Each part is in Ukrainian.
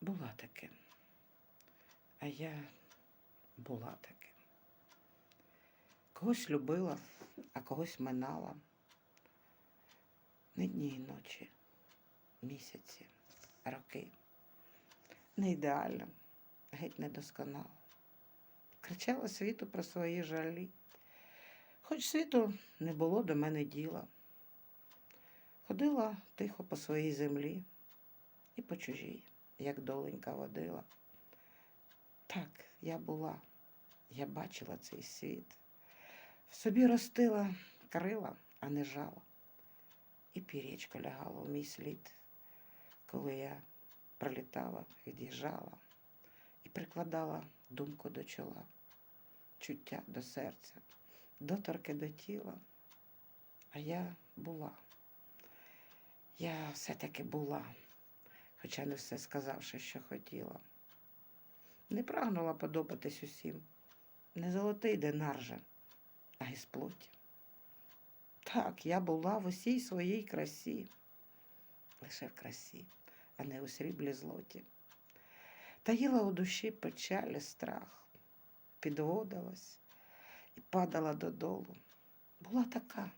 Була таки. А я була таки. Когось любила, а когось минала. Не дні і ночі, місяці, роки. Не ідеально, геть недосконало. Кричала світу про свої жалі. Хоч світу не було до мене діла. Ходила тихо по своїй землі і по чужій, як доленька водила. Так, я була, я бачила цей світ. В собі ростила крила, а не жала. І пірічка лягала у мій слід, коли я пролітала, від'їжджала і прикладала думку до чола, чуття до серця, доторки до тіла. А я була. Я все-таки була, хоча не все сказавши, що хотіла. Не прагнула подобатись усім, не золотий динар же, а із плоті. Так, я була в усій своїй красі, лише в красі, а не у сріблі злоті. Таїла у душі печаль і страх, підводилась і падала додолу. Була така,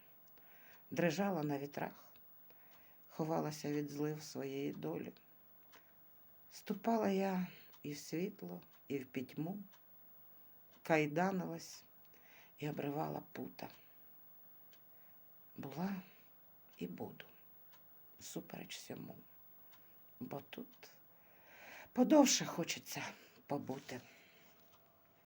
дрижала на вітрах, ховалася від злив своєї долі. Ступала я і в світло, і в пітьму, кайданилась і обривала пута. Була і буду, супереч всьому, бо тут подовше хочеться побути.